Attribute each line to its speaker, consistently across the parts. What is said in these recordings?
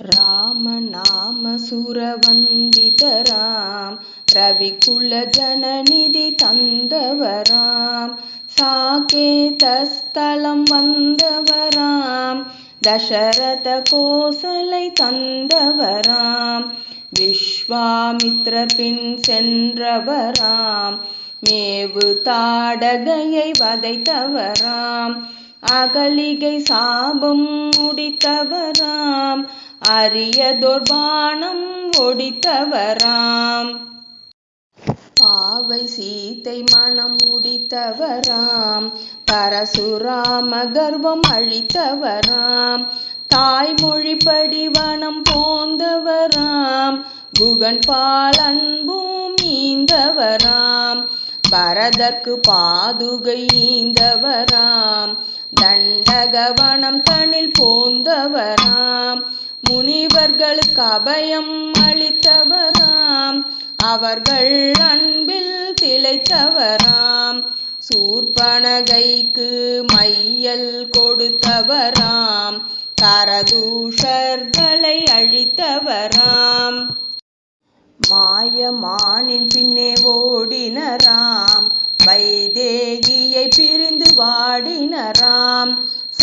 Speaker 1: ராமநாமசுரவந்திதராம். ரவிகுலஜனநிதி தந்தவராம். சாகேதஸ்தலம் வந்தவராம். தசரத கோசலை தந்தவராம். விஸ்வாமித்ர பின் சென்றவராம். மேவு தாடகையை வதைத்தவராம். அகலிகை சாபம் முடித்தவராம். அரியதொர்பானம் ஒடித்தவராம். பாவை சீத்தை மனம் முடித்தவராம். பரசுராம கர்வம் அழித்தவராம் தாய்மொழிப்படி வனம் போந்தவராம். குகன் பால் அன்பும் ஈந்தவராம். பரதற்கு பாதுகை ஈந்தவராம். தண்டகவனம் தனில் போந்தவராம். முனிவர்களுக்கு அபயம் அளித்தவராம். அவர்கள் அன்பில் திளைத்தவராம். சூர்பனகைக்கு மையல் கொடுத்தவராம். கரதூஷர்களை அழித்தவராம். மாயமானின் பின்னே ஓடினராம். வைதேகியை பிரிந்து வாடினராம்.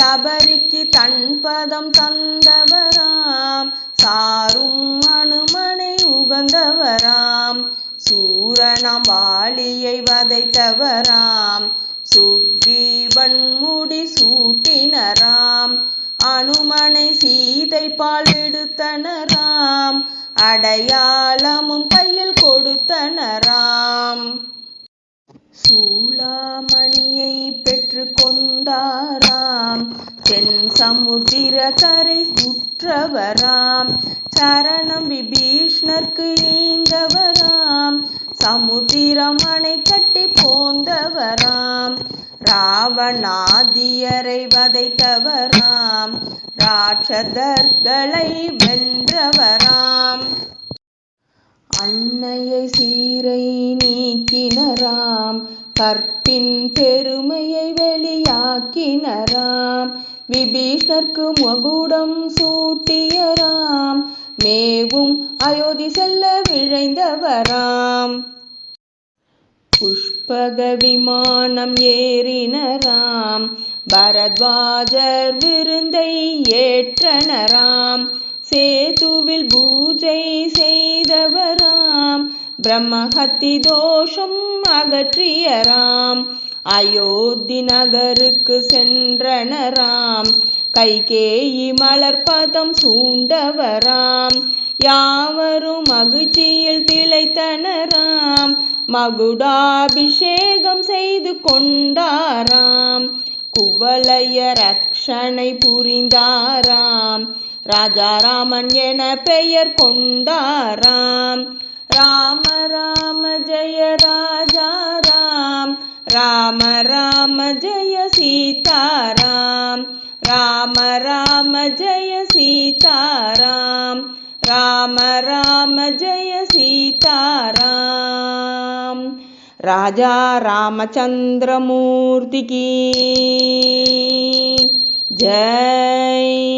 Speaker 1: சபரிக்கு தன்பதம் தந்தவராம். சாரும் அனுமனை உகந்தவராம். சூரணம் வாலியை வதைத்தவராம். சுக்ரீவன் முடி சூட்டினராம். அனுமனை சீதை பால் எடுத்தனராம் அடையாளமும் கையில் கொடுத்தனராம். சூளாமணியை பெற்று கொண்டாராம். தென் சமுத்திர கரை சுற்றவராம். சரணம் விபீஷ்ணர்க்கு ஈந்தவராம் சமுத்திரம் அணை கட்டி போந்தவராம். ராவணாதியரை வதைத்தவராம். ராட்சதர்களை வென்றவராம். அன்னையை சீரை நீக்கினராம். பின் பெருமையை வெளியாக்கினராம். விபீஷ்ணர்க்கு மகுடம் சூட்டியராம். மேவும் அயோத்தி செல்ல விழைந்தவராம். புஷ்பக விமானம் ஏறினராம். பரத்வாஜர் விருந்தை ஏற்றனராம். சேதுவில் பூஜை செய்தவராம். பிரம்மஹத்தி தோஷம் அகற்றியராம். அயோத்தி நகருக்கு சென்றனராம். கைகேயி மலர்பதம் சூண்டவராம். யாவரும் மகிழ்ச்சியில் திளைத்தனராம். மகுடாபிஷேகம் செய்து கொண்டாராம். குவலைய ரக்ஷனை புரிந்தாராம். ராஜாராமன் என பெயர் கொண்டாராம். राम राम जय राजा राम। राम राम जय सीता राम राम जय सीता राम राम जय सीताराम। राजा रामचंद्रमूर्ति की जय।